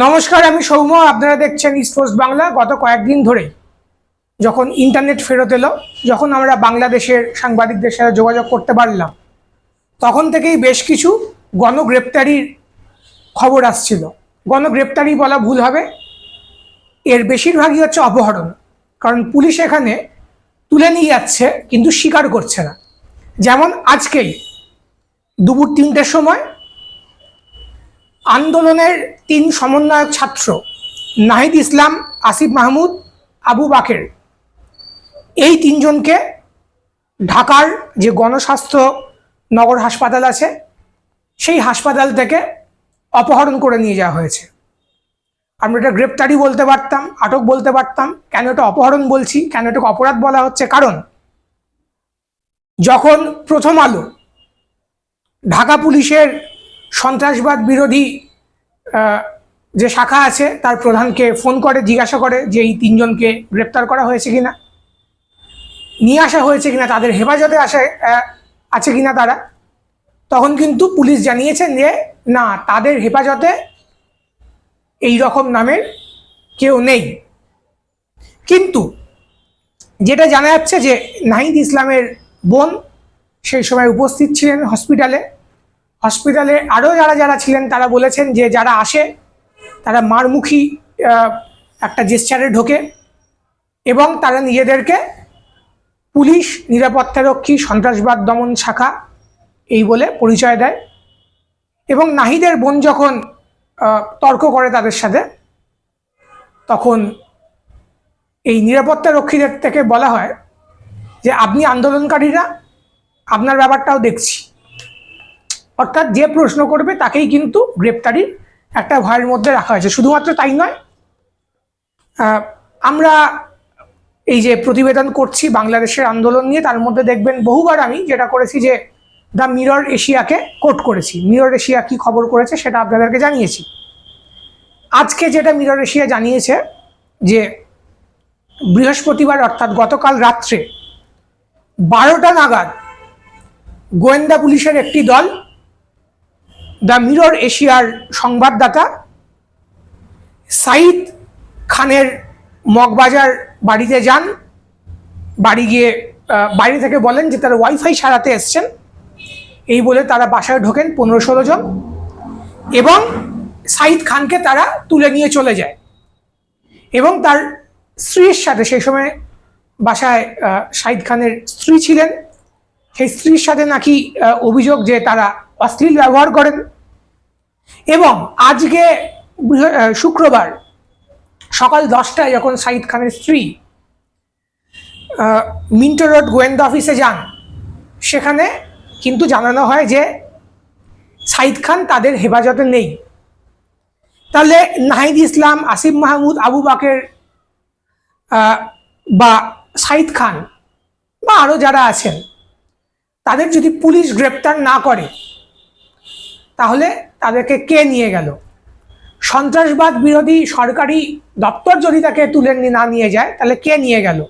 নমস্কার, আমি সৌম্য, আপনারা দেখছেন স্পোর্টস বাংলা গত কয়েকদিন ধরে যখন ইন্টারনেট ফেরত এলো, যখন আমরা বাংলাদেশের সাংবাদিকদের সাথে যোগাযোগ করতে পারলাম, তখন থেকেই বেশ কিছু গণগ্রেপ্তারির খবর আসছিল। গণগ্রেপ্তারি বলা ভুল হবে। এর বেশিরভাগই হচ্ছে অপহরণ, কারণ পুলিশ এখানে তুলে নিয়ে যাচ্ছে, কিন্তু স্বীকার করছে না। যেমন আজকেই দুপুর তিনটের সময় আন্দোলনের তিন সমন্বয়ক ছাত্র, নাহিদ ইসলাম, আসিফ মাহমুদ, আবু বাকের। এই তিনজনকে ঢাকার যে গণস্বাস্থ্য নগর হাসপাতাল আছে, সেই হাসপাতাল থেকে অপহরণ করে নিয়ে যাওয়া হয়েছে। আমরা এটা গ্রেপ্তারি বলতে পারতাম, আটক বলতে পারতাম, কেন এটা অপহরণ বলছি, কেন এটাকে অপরাধ বলা হচ্ছে? কারণ যখন প্রথম আলো ঢাকা পুলিশের সন্ত্রাসবাদ বিরোধী যে শাখা আছে, তার প্রধানকে ফোন করে, জিজ্ঞাসা করে যে এই তিনজনকে গ্রেপ্তার করা হয়েছে কিনা। নিয়ে আসা হয়েছে কিনা, তাদের হেফাজতে আসে আছে কিনা তারা। তখন কিন্তু পুলিশ জানিয়েছেন যে, না, তাদের হেফাজতে এই রকম নামের কেউ নেই। কিন্তু যেটা জানা যাচ্ছে যে, নাহিদ ইসলামের বোন সেই সময় উপস্থিত ছিলেন হসপিটালে। হসপিটালে আরও যারা যারা ছিলেন, তারা বলেছেন যে যারা আসে, তারা মারমুখী একটা জেস্চারে ঢোকে এবং তারা নিজেদেরকে পুলিশ, নিরাপত্তারক্ষী, সন্ত্রাসবাদ দমন শাখা এই বলে পরিচয় দেয় এবং নাহিদের বোন যখন তর্ক করে তাদের সাথে, তখন এই নিরাপত্তা রক্ষীদের থেকে বলা হয় যে, আপনি আন্দোলনকারীরা, আপনার ব্যাপারটাও দেখছি। অর্থাৎ যে প্রশ্ন করবে তাকেই কিন্তু গ্রেপ্তারির একটা ভয়ের মধ্যে রাখা হয়েছে। শুধুমাত্র তাই নয় আমরা এই যে প্রতিবেদন করছি বাংলাদেশের আন্দোলন নিয়ে, তার মধ্যে দেখবেন বহুবার আমি যেটা করেছি যে দ্য মিরর এশিয়াকে কোট করেছি। মিরর এশিয়া কি খবর করেছে সেটা আপনাদেরকে জানিয়েছি। আজকে যেটা মিরর এশিয়া জানিয়েছে যে বৃহস্পতিবার অর্থাৎ গতকাল রাত্রে বারোটা নাগাদ গোয়েন্দা পুলিশের একটি দল দ্য মিরর এশিয়ার সংবাদদাতা সাইদ খানের মগবাজার বাড়িতে যান। বাড়ি গিয়ে বাইরে থেকে বলেন যে তারা ওয়াইফাই সারাতে এসছেন। এই বলে তারা বাসায় ঢোকেন পনেরো ষোলো জন এবং সাইদ খানকে তারা তুলে নিয়ে চলে যায়। এবং তার স্ত্রীর সাথে, সেই সময় বাসায় সাইদ খানের স্ত্রী ছিলেন। সেই স্ত্রীর সাথে নাকি অভিযোগ যে তারা অশ্লীল ব্যবহার করেন। এবং আজকে শুক্রবার সকাল দশটায় যখন শাহিদ খানের স্ত্রী মিন্টো রোড গোয়েন্দা অফিসে যান, সেখানে কিন্তু জানানো হয় যে সাইদ খান তাদের হেফাজতে নেই। তাহলে নাহিদ ইসলাম, আসিফ মাহমুদ, আবু বাকের বা সাইদ খান বা আরও যারা আছেন, তাদের যদি পুলিশ গ্রেপ্তার না করে, তাহলে তাদেরকে কে নিয়ে গেল? সন্ত্রাসবাদ বিরোধী সরকারি দপ্তর যদি তাকে তুলে নি- নিয়ে যায়, তাহলে কে নিয়ে গেল?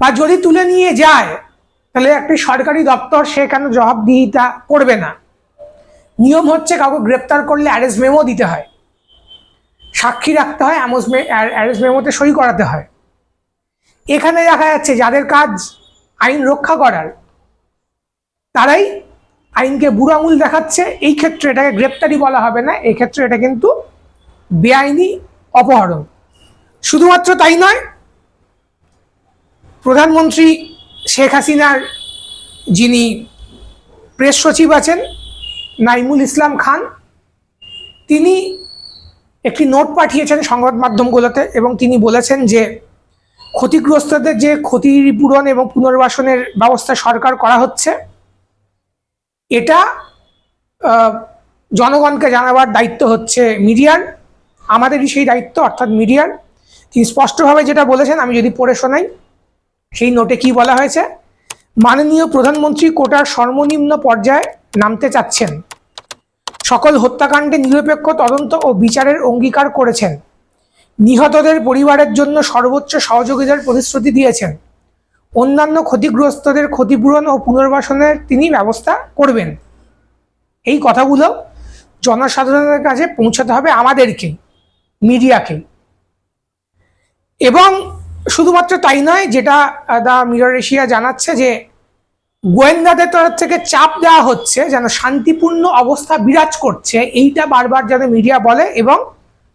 বা যদি তুলে নিয়ে যায়, তাহলে একটি সরকারি দপ্তর সে কেন জবাবদিহিতা করবে না? নিয়ম হচ্ছে কাউকে গ্রেপ্তার করলে অ্যারেস্ট মেমো দিতে হয়। সাক্ষী রাখতে হয় অ্যারেস্ট মেমোতে সই করাতে হয়। এখানে দেখা যাচ্ছে যাদের কাজ আইন রক্ষা করার, তারাই আইনকে বুড়ো আঙুল দেখাচ্ছে, এই ক্ষেত্রে এটাকে গ্রেপ্তারি বলা হবে না, এই ক্ষেত্রে এটা কিন্তু বেআইনি অপহরণ। শুধুমাত্র তাই নয়, প্রধানমন্ত্রী শেখ হাসিনার যিনি প্রেস সচিব আছেন, নাইমুল ইসলাম খান, তিনি একটি নোট পাঠিয়েছেন সংবাদ মাধ্যমগুলোতে এবং তিনি বলেছেন যে, ক্ষতিগ্রস্তদের যে ক্ষতিপূরণ এবং পুনর্বাসনের ব্যবস্থা সরকার করা হচ্ছে এটা জনগণকে জানাবার দায়িত্ব হচ্ছে মিডিয়ার, আমাদেরই সেই দায়িত্ব, অর্থাৎ মিডিয়ার। তিনি স্পষ্টভাবে যেটা বলেছেন, আমি যদি পড়ে শোনাই, সেই নোটে কি বলা হয়েছে? মাননীয় প্রধানমন্ত্রী কোটার সর্বনিম্ন পর্যায়ে নামতে চাচ্ছেন। সকল হত্যাকাণ্ডে নিরপেক্ষ তদন্ত ও বিচারের অঙ্গীকার করেছেন। নিহতদের পরিবারের জন্য সর্বোচ্চ সহযোগিতার প্রতিশ্রুতি দিয়েছেন। অন্যান্য ক্ষতিগ্রস্তদের ক্ষতিপূরণ ও পুনর্বাসনের তিনি ব্যবস্থা করবেন। এই কথাগুলো জনসাধারণের কাছে পৌঁছাতে হবে আমাদেরকে, মিডিয়াকে। এবং শুধুমাত্র তাই নয়, যেটা দা মিরর এশিয়া জানাচ্ছে যে, গোয়েন্দাদের তরফ থেকে চাপ দেওয়া হচ্ছে যেন শান্তিপূর্ণ অবস্থা বিরাজ করছে। এইটা বারবার যেন মিডিয়া বলে এবং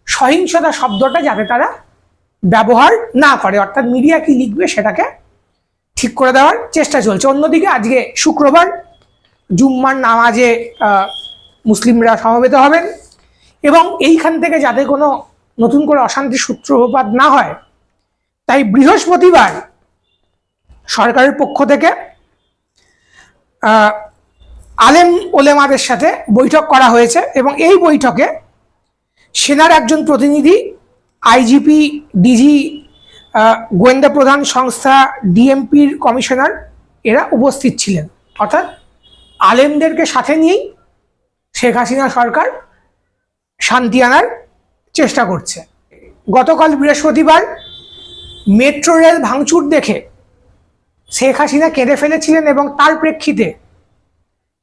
সহিংসতা শব্দটা যাতে তারা ব্যবহার না করে। অর্থাৎ মিডিয়া কি লিখবে সেটাকে ঠিক করে দেওয়ার চেষ্টা চলছে। অন্যদিকে আজকে শুক্রবার জুম্মার নামাজে মুসলিমরা সমবেত হবেন এবং এইখান থেকে যাতে কোনো নতুন করে অশান্তির সূত্রপাত না হয়, তাই বৃহস্পতিবার সরকারের পক্ষ থেকে আলেম ওলেমাদের সাথে বৈঠক করা হয়েছে এবং এই বৈঠকে সেনার একজন প্রতিনিধি, আইজিপি, ডিজি গোয়েন্দা প্রধান সংস্থা ডিএমপির কমিশনার এরা উপস্থিত ছিলেন। অর্থাৎ আলেমদেরকে সাথে নিয়েই শেখ হাসিনা সরকার শান্তি আনার চেষ্টা করছে। গতকাল বৃহস্পতিবার মেট্রো রেল ভাঙচুর দেখে শেখ হাসিনা কেঁদে ফেলেছিলেন এবং তার প্রেক্ষিতে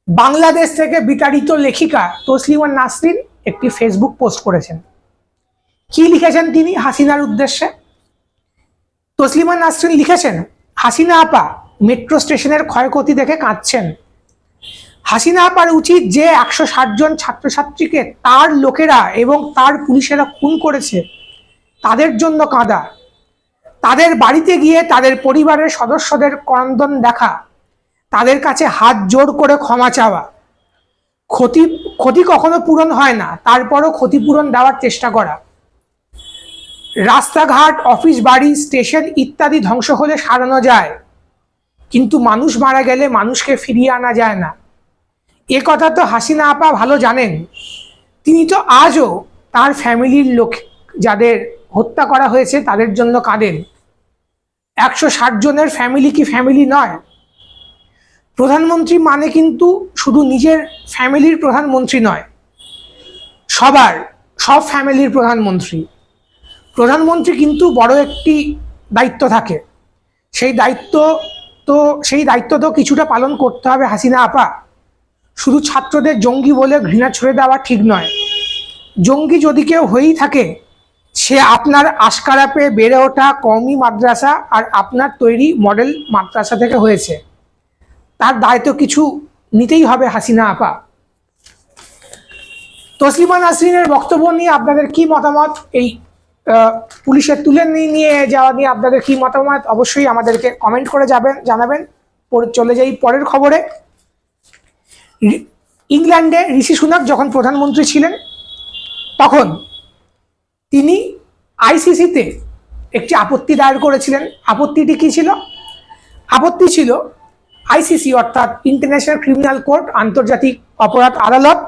বাংলাদেশ থেকে বিতাড়িত লেখিকা তসলিমা নাসরিন একটি ফেসবুক পোস্ট করেছেন। কি লিখেছেন তিনি হাসিনার উদ্দেশ্যে? তসলিমা নাসরিন লিখেছেন, হাসিনা আপা মেট্রো স্টেশনের ক্ষয়ক্ষতি দেখে কাঁদছেন। হাসিনা আপার উচিত যে একশো ষাট জন ছাত্রছাত্রীকে তার লোকেরা এবং তার পুলিশেরা খুন করেছে, তাদের জন্য কাঁদা। তাদের বাড়িতে গিয়ে তাদের পরিবারের সদস্যদের ক্রন্দন দেখা। তাদের কাছে হাত জোর করে ক্ষমা চাওয়া। ক্ষতি ক্ষতি কখনো পূরণ হয় না, তারপরও ক্ষতিপূরণ দেওয়ার চেষ্টা করা। রাস্তাঘাট, অফিস, বাড়ি, স্টেশন ইত্যাদি ধ্বংস হলে সারানো যায়। কিন্তু মানুষ মারা গেলে মানুষকে ফিরিয়ে আনা যায় না। এ কথা তো হাসিনা আপা ভালো জানেন। তিনি তো আজও তার ফ্যামিলির লোক যাদের হত্যা করা হয়েছে তাদের জন্য কাঁদেন। একশো ষাট জনের ফ্যামিলি কি ফ্যামিলি নয়? প্রধানমন্ত্রী মানে কিন্তু শুধু নিজের ফ্যামিলির প্রধানমন্ত্রী নয়, সবার, সব ফ্যামিলির প্রধানমন্ত্রী। প্রধানমন্ত্রী কিন্তু বড় একটি দায়িত্ব থাকে। সেই দায়িত্ব তো, সেই দায়িত্ব তো কিছুটা পালন করতে হবে হাসিনা আপা। শুধু ছাত্রদের জঙ্গি বলে ঘৃণা ছুড়ে দেওয়া ঠিক নয়। জঙ্গি যদি কেউ হয়েই থাকে, সে আপনার আশকারা পেয়ে বেড়ে ওঠা কওমি মাদ্রাসা আর আপনার তৈরি মডেল মাদ্রাসা থেকে হয়েছে। তার দায়িত্ব কিছু নিতেই হবে হাসিনা আপা। তসলিমা নাসরিনের বক্তব্য নিয়ে আপনাদের কি মতামত? এই পুলিশের তুলে নিয়ে যাওয়া নিয়ে আপনাদের কি মতামত, অবশ্যই আমাদেরকে কমেন্ট করে যাবেন, জানাবেন। চলে যাই পরের খবরে। ইংল্যান্ডে ঋষি সুনাক যখন প্রধানমন্ত্রী ছিলেন, তখন তিনি আইসিসিতে একটি আপত্তি দায়ের করেছিলেন। আপত্তিটি কি ছিল? আপত্তি ছিল আইসিসি অর্থাৎ ইন্টারন্যাশনাল ক্রিমিনাল কোর্ট আন্তর্জাতিক অপরাধ আদালত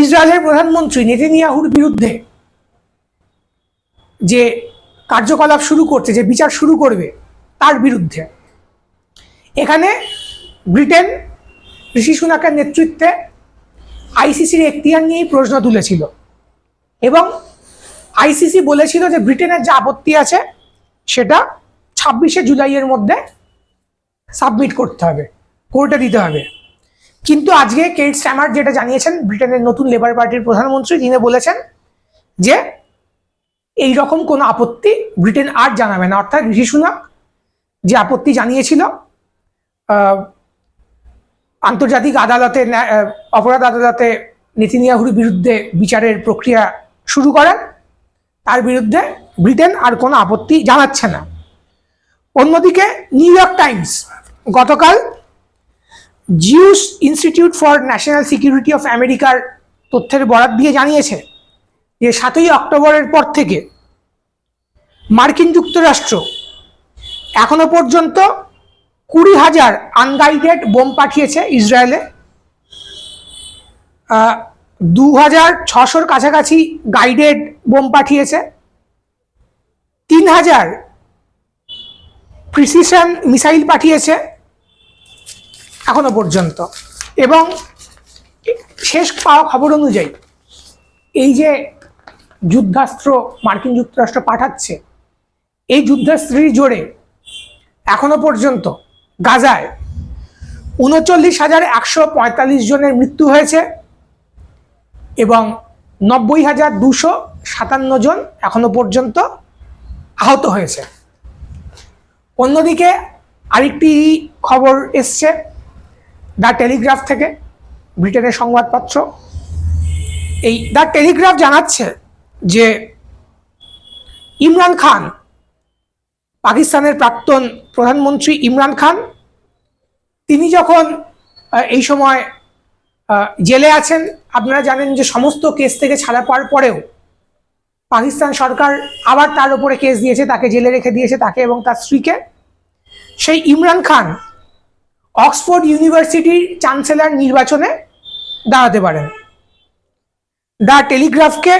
ইসরায়েলের প্রধানমন্ত্রী নেতানিয়াহুর বিরুদ্ধে যে কার্যকলাপ শুরু করছে, যে বিচার শুরু করবে, তার বিরুদ্ধে। এখানে ব্রিটেন ঋষি সুনাকের নেতৃত্বে আইসিসির এখতিয়ার নিয়েই প্রশ্ন তুলেছিল এবং আইসিসি বলেছিল যে ব্রিটেনের যে আপত্তি আছে, সেটা ছাব্বিশে জুলাইয়ের মধ্যে সাবমিট করতে হবে, কোর্টে দিতে হবে। কিন্তু আজকে কেট স্ট্যামার যেটা জানিয়েছেন ব্রিটেনের নতুন লেবার পার্টির প্রধানমন্ত্রী তিনি বলেছেন যে এই রকম কোনো আপত্তি ব্রিটেন আর জানাবে না। অর্থাৎ ঋষি সুনাক যে আপত্তি জানিয়েছিল আন্তর্জাতিক আদালতে অপরাধ আদালতে নেতিনিয়াহুর বিরুদ্ধে বিচারের প্রক্রিয়া শুরু করেন, তার বিরুদ্ধে ব্রিটেন আর কোনো আপত্তি জানাচ্ছে না। অন্যদিকে নিউ ইয়র্ক টাইমস গতকাল Jews institute for national security of আমেরিকার তথ্যের বরাত দিয়ে জানিয়েছে যে সাতই অক্টোবরের পর থেকে মার্কিন যুক্তরাষ্ট্র এখনও পর্যন্ত কুড়ি হাজার আনগাইডেড বোম পাঠিয়েছে ইসরায়েলে। দু হাজার ছশোর কাছাকাছি গাইডেড বোম পাঠিয়েছে। তিন হাজার প্রিসিশন মিসাইল পাঠিয়েছে। এখনও পর্যন্ত। এবং শেষ পাওয়া খবর অনুযায়ী এই যে যুদ্ধাস্ত্র মার্কিন যুক্তরাষ্ট্র পাঠাচ্ছে, এই যুদ্ধাস্ত্রের জোরে এখনও পর্যন্ত গাজায় উনচল্লিশ হাজার একশো পঁয়তাল্লিশ জনের মৃত্যু হয়েছে এবং নব্বই হাজার দুশো সাতান্ন জন এখনও পর্যন্ত আহত হয়েছে। অন্যদিকে আরেকটি খবর এসছে দ্য টেলিগ্রাফ থেকে ব্রিটেনের সংবাদপত্র। এই দ্য টেলিগ্রাফ জানাচ্ছে যে ইমরান খান, পাকিস্তানের প্রাক্তন প্রধানমন্ত্রী ইমরান খান, তিনি যখন এই সময় জেলে আছেন, আপনারা জানেন যে সমস্ত কেস থেকে ছাড়া পাওয়ার পরেও পাকিস্তান সরকার আবার তার উপরে কেস দিয়েছে, তাকে জেলে রেখে দিয়েছে, তাকে এবং তার স্ত্রীকে। সেই ইমরান খান অক্সফোর্ড ইউনিভার্সিটির চ্যান্সেলর নির্বাচনে দাঁড়াতে পারেন। দ্য টেলিগ্রাফকে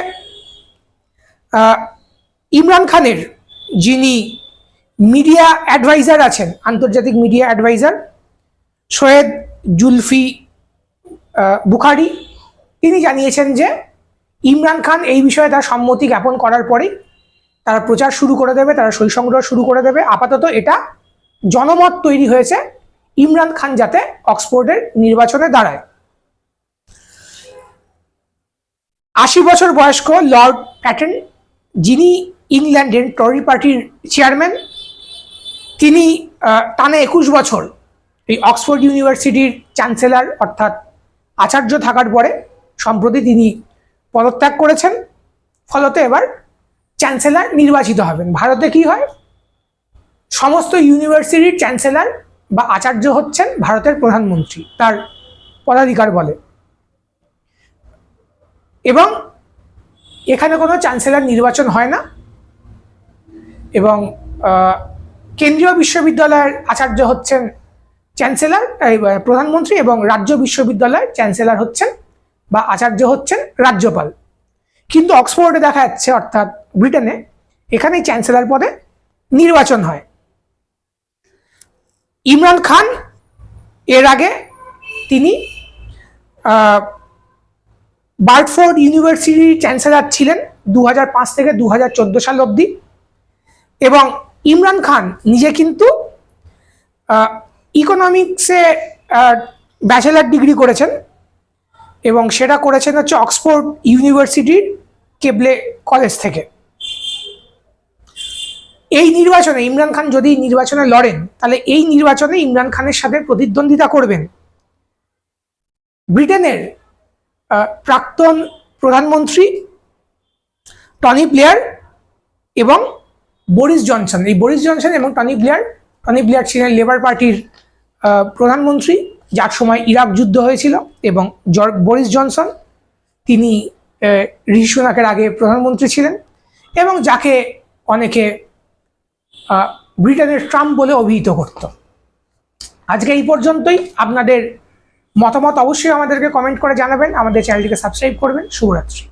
ইমরান খানের যিনি মিডিয়া অ্যাডভাইজার আছেন, আন্তর্জাতিক মিডিয়া অ্যাডভাইজার, সৈয়দ জুলফি বুখারি, তিনি জানিয়েছেন যে ইমরান খান এই বিষয়ে তার সম্মতি জ্ঞাপন করার পরেই তারা প্রচার শুরু করে দেবে, তারা সই সংগ্রহ শুরু করে দেবে। আপাতত এটা জনমত তৈরি হয়েছে। ইমরান খান যাতে অক্সফোর্ডের নির্বাচনে দাঁড়ায়। আশি বছর বয়স্ক লর্ড প্যাটেন, যিনি ইংল্যান্ডের টরি পার্টির চেয়ারম্যান, তিনি টানা একুশ বছর এই অক্সফোর্ড ইউনিভার্সিটির চ্যান্সেলর অর্থাৎ আচার্য থাকার পরে সম্প্রতি তিনি পদত্যাগ করেছেন। ফলত এবার চ্যান্সেলর নির্বাচিত হবেন। ভারতে কি হয়? সমস্ত ইউনিভার্সিটির চ্যান্সেলর বা আচার্য হচ্ছেন ভারতের প্রধানমন্ত্রী, তার পদাধিকার বলে। এবং এখানে কোনো চ্যান্সেলর নির্বাচন হয় না। এবং কেন্দ্রীয় বিশ্ববিদ্যালয়ের আচার্য হচ্ছেন চ্যান্সেলর প্রধানমন্ত্রী এবং রাজ্য বিশ্ববিদ্যালয়ের চ্যান্সেলর হচ্ছেন বা আচার্য হচ্ছেন রাজ্যপাল। কিন্তু অক্সফোর্ডে দেখা যাচ্ছে, অর্থাৎ ব্রিটেনে, এখানেই চ্যান্সেলর পদে নির্বাচন হয়। ইমরান খান, এর আগে তিনি বার্ডফোর্ড ইউনিভার্সিটির চ্যান্সেলার ছিলেন দু হাজার পাঁচ থেকে দু হাজার চোদ্দ সাল অবধি। এবং ইমরান খান নিজে কিন্তু ইকোনমিক্সে ব্যাচেলার ডিগ্রি করেছেন। এবং সেটা করেছেন হচ্ছে অক্সফোর্ড ইউনিভার্সিটির কেবলে কলেজ থেকে। এই নির্বাচনে ইমরান খান যদি নির্বাচনে লড়েন, তাহলে এই নির্বাচনে ইমরান খানের সাথে প্রতিদ্বন্দ্বিতা করবেন। ব্রিটেনের প্রাক্তন প্রধানমন্ত্রী, টনি প্লেয়ার এবং বরিস জনসন। এই বরিস জনসন এবং টনি প্লেয়ার টনি প্লেয়ার ছিলেন লেবার পার্টির প্রধানমন্ত্রী, যার সময় ইরাক যুদ্ধ হয়েছিল, এবং বরিস জনসন, তিনি ঋষি সুনাকের আগে প্রধানমন্ত্রী ছিলেন, এবং যাকে অনেকে ব্রিটেনের ট্রাম্প বলে অভিহিত করত। আজকে এই পর্যন্তই। আপনাদের মতামত অবশ্যই আমাদেরকে কমেন্ট করে জানাবেন। আমাদের চ্যানেলটিকে সাবস্ক্রাইব করবেন। শুভরাত্রি।